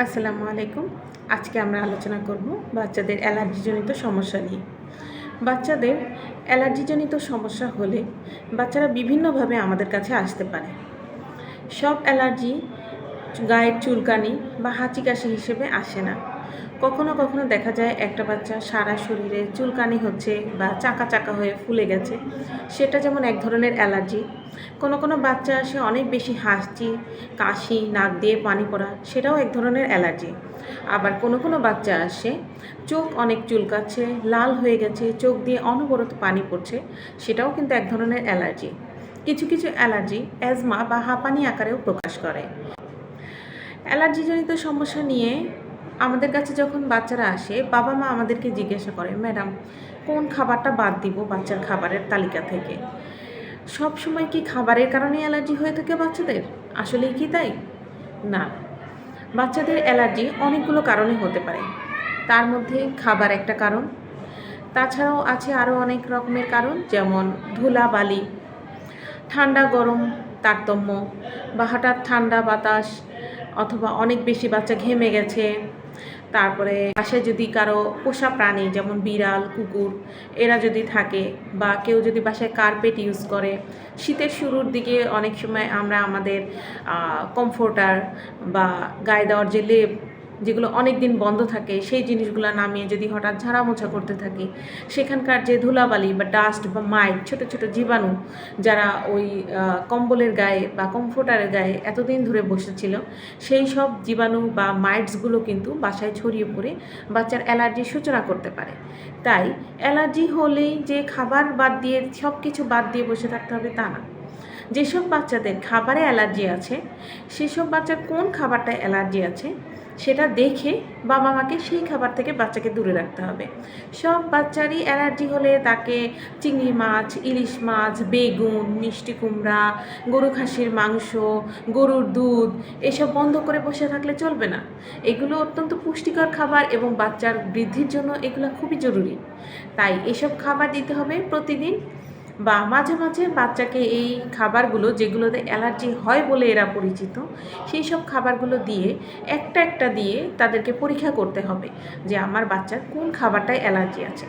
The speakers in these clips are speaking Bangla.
আসসালামু আলাইকুম। আজকে আমরা আলোচনা করব বাচ্চাদের অ্যালার্জিজনিত সমস্যা নিয়ে। বাচ্চাদের অ্যালার্জিজনিত সমস্যা হলে বাচ্চারা বিভিন্নভাবে আমাদের কাছে আসতে পারে। সব অ্যালার্জি গায়ের চুলকানি বা হাঁচি কাশি হিসেবে আসে না। কখনো কখনো দেখা যায় একটা বাচ্চা সারা শরীরে চুলকানি হচ্ছে বা চাকা চাকা হয়ে ফুলে গেছে। সেটা যেমন এক ধরনের অ্যালার্জি। কোনো কোনো বাচ্চা আসে অনেক বেশি হাসছি, কাশি, নাক দিয়ে পানি পড়া, সেটাও এক ধরনের অ্যালার্জি। আবার কোনো কোনো বাচ্চা আসে, চোখ অনেক চুলকাচ্ছে, লাল হয়ে গেছে, চোখ দিয়ে অনবরত পানি পড়ছে, সেটাও কিন্তু এক ধরনের অ্যালার্জি। কিছু কিছু অ্যালার্জি অ্যাজমা বা হাঁপানি আকারেও প্রকাশ করে। অ্যালার্জিজনিত সমস্যা নিয়ে আমাদের কাছে যখন বাচ্চারা আসে, বাবা মা আমাদেরকে জিজ্ঞাসা করে, ম্যাডাম, কোন খাবারটা বাদ দিব বাচ্চার খাবারের তালিকা থেকে? সব সময় কি খাবারের কারণে অ্যালার্জি হয়ে থাকে বাচ্চাদের? আসলেই কি তাই? না। বাচ্চাদের অ্যালার্জি অনেকগুলো কারণে হতে পারে। তার মধ্যে খাবার একটা কারণ। তাছাড়াও আছে আরও অনেক রকমের কারণ, যেমন ধুলা বালি ঠান্ডা গরম তারতম্য বা হঠাৎ ঠান্ডা বাতাস অথবা অনেক বেশি বাচ্চা ঘেমে গেছে তারপরে বাসায় যদি কারও পোষা প্রাণী, যেমন বিড়াল, কুকুর, এরা যদি থাকে বা কেউ যদি বাসায় কার্পেট ইউজ করে, শীতের শুরুর দিকে অনেক সময় আমরা আমাদের কমফোর্টার বা গায়ে দেওয়ার যে লেপ যেগুলো অনেক দিন বন্ধ থাকে, সেই জিনিসগুলো নামিয়ে যদি হঠাৎ ঝাড়া মোছা করতে থাকি, সেখানকার যে ধুলাবালি বা ডাস্ট বা মাইট, ছোট ছোট জীবাণু যারা ওই কম্বলের গায়ে বা কমফোর্টারের গায়ে এতদিন ধরে বসেছিল, সেই সব জীবাণু বা মাইটসগুলো কিন্তু বাসায় ছড়িয়ে পড়ে বাচ্চার অ্যালার্জির সূচনা করতে পারে। তাই অ্যালার্জি হলেই যে খাবার বাদ দিয়ে সব কিছু বাদ দিয়ে বসে থাকতে হবে তা না। যেসব বাচ্চাদের খাবারে অ্যালার্জি আছে, সেসব বাচ্চার কোন খাবারটা অ্যালার্জি আছে সেটা দেখে বাবা মাকে সেই খাবার থেকে বাচ্চাকে দূরে রাখতে হবে। সব বাচ্চারই অ্যালার্জি হলে তাকে চিংড়ি মাছ, ইলিশ মাছ, বেগুন, মিষ্টি কুমড়া, গরু খাসির মাংস, গরুর দুধ এসব বন্ধ করে বসে থাকলে চলবে না। এগুলো অত্যন্ত পুষ্টিকর খাবার এবং বাচ্চার বৃদ্ধির জন্য এগুলো খুবই জরুরি। তাই এসব খাবার দিতে হবে প্রতিদিন বা মাঝে মাঝে বাচ্চাকে এই খাবারগুলো যেগুলোতে অ্যালার্জি হয় বলে এরা পরিচিত, সেই সব খাবারগুলো দিয়ে, একটা একটা দিয়ে তাদেরকে পরীক্ষা করতে হবে যে আমার বাচ্চার কোন খাবারটায় অ্যালার্জি আছে।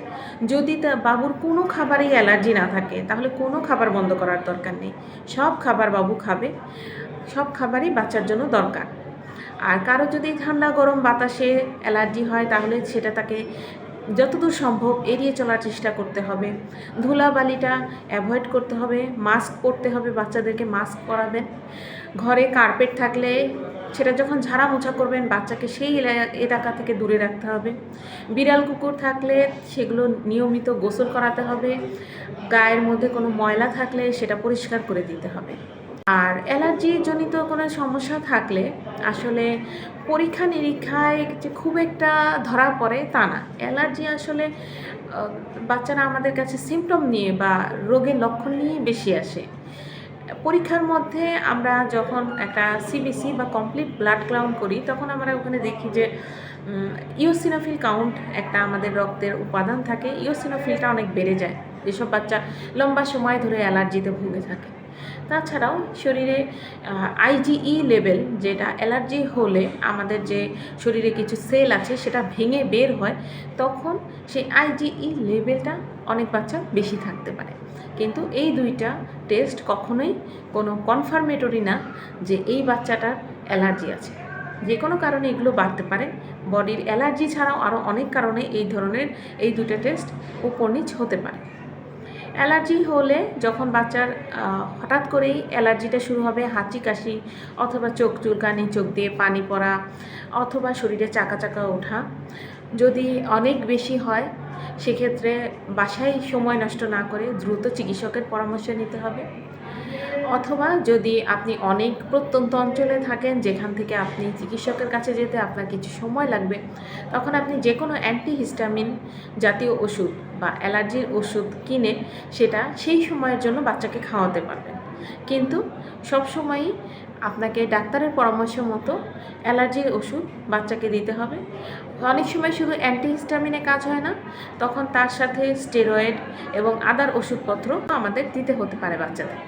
যদি তা বাবুর কোনো খাবারেই অ্যালার্জি না থাকে, তাহলে কোনো খাবার বন্ধ করার দরকার নেই। সব খাবার বাবু খাবে, সব খাবারই বাচ্চার জন্য দরকার। আর কারও যদি ঠান্ডা গরম বাতাসে অ্যালার্জি হয়, তাহলে সেটা তাকে যতদূর সম্ভব এড়িয়ে চলার চেষ্টা করতে হবে। ধুলাবালিটা অ্যাভয়েড করতে হবে মাস্ক পরতে হবে, বাচ্চাদেরকে মাস্ক পরাবেন। ঘরে কার্পেট থাকলে সেটা যখন ঝাড়া মোছা করবেন, বাচ্চাকে সেই এলা- এলাকা থেকে দূরে রাখতে হবে। বিড়াল কুকুর থাকলে সেগুলো নিয়মিত গোসল করাতে হবে। গায়ের মধ্যে কোনো ময়লা থাকলে সেটা পরিষ্কার করে দিতে হবে। আর অ্যালার্জি জনিত কোনো সমস্যা থাকলে আসলে পরীক্ষা নিরীক্ষায় যে খুব একটা ধরা পড়ে তা না। অ্যালার্জি আসলে বাচ্চারা আমাদের কাছে সিমটম নিয়ে বা রোগের লক্ষণ নিয়ে বেশি আসে। পরীক্ষার মধ্যে আমরা যখন একটা সিবিসি বা কমপ্লিট ব্লাড কাউন্ট করি, তখন আমরা ওখানে দেখি যে ইওসিনোফিল কাউন্ট একটা আমাদের রক্তের উপাদান থাকে। ইওসিনোফিলটা অনেক বেড়ে যায়। যেসব বাচ্চা লম্বা সময় ধরে অ্যালার্জিতে ভুগে থাকে। তাছাড়াও শরীরে আইজিই লেভেল যেটা অ্যালার্জি হলে আমাদের যে শরীরে কিছু সেল আছে সেটা ভেঙে বের হয়, তখন সেই আইজিই লেভেলটা অনেক বাচ্চা বেশি থাকতে পারে। কিন্তু এই দুইটা টেস্ট কখনোই কোনো কনফার্মেটরি না যে এই বাচ্চাটার অ্যালার্জি আছে। যে কোনো কারণে এগুলো বাড়তে পারে। বডির অ্যালার্জি ছাড়াও আরও অনেক কারণে এই ধরনের এই দুটো টেস্ট উপর নিচ হতে পারে। অ্যালার্জি হলে যখন বাচ্চার হঠাৎ করেই অ্যালার্জিটা শুরু হবে হাঁচি, কাশি অথবা চোখ চুলকানি, চোখ দিয়ে পানি পড়া অথবা শরীরে চাকা চাকা ওঠা যদি অনেক বেশি হয়, সেক্ষেত্রে বাসায় সময় নষ্ট না করে দ্রুত চিকিৎসকের পরামর্শ নিতে হবে। অথবা যদি আপনি অনেক প্রত্যন্ত অঞ্চলে থাকেন, যেখান থেকে আপনি চিকিৎসকের কাছে যেতে আপনার কিছু সময় লাগবে, তখন আপনি যে কোনো অ্যান্টিহিস্টামিন জাতীয় ওষুধ বা অ্যালার্জির ওষুধ কিনে সেটা সেই সময়ের জন্য বাচ্চাকে খাওয়াতে পারবেন। কিন্তু সব সময়ই আপনাকে ডাক্তারের পরামর্শ মতো অ্যালার্জির ওষুধ বাচ্চাকে দিতে হবে। অনেক সময় শুধু অ্যান্টিহিস্টামিনে কাজ হয় না, তখন তার সাথে স্টেরয়েড এবং আদার ওষুধপত্র আমাদের দিতে হতে পারে বাচ্চাদের।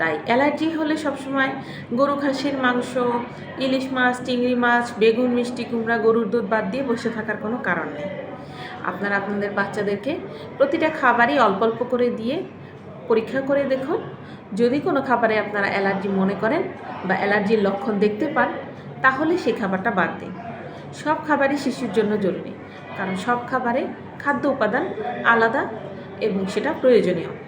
তাই অ্যালার্জি হলে সবসময় গরু, খাসির মাংস, ইলিশ মাছ, চিংড়ি মাছ, বেগুন, মিষ্টি, কুমড়া, গরুর দুধ বাদ দিয়ে বসে থাকার কোনো কারণ নেই। আপনারা আপনাদের বাচ্চাদেরকে প্রতিটা খাবারই অল্প অল্প করে দিয়ে পরীক্ষা করে দেখুন। যদি কোনো খাবারে আপনারা অ্যালার্জি মনে করেন বা অ্যালার্জির লক্ষণ দেখতে পান, তাহলে সেই খাবারটা বাদ দিন। সব খাবারই শিশুর জন্য জরুরি। কারণ সব খাবারে খাদ্য উপাদান আলাদা এবং সেটা প্রয়োজনীয়।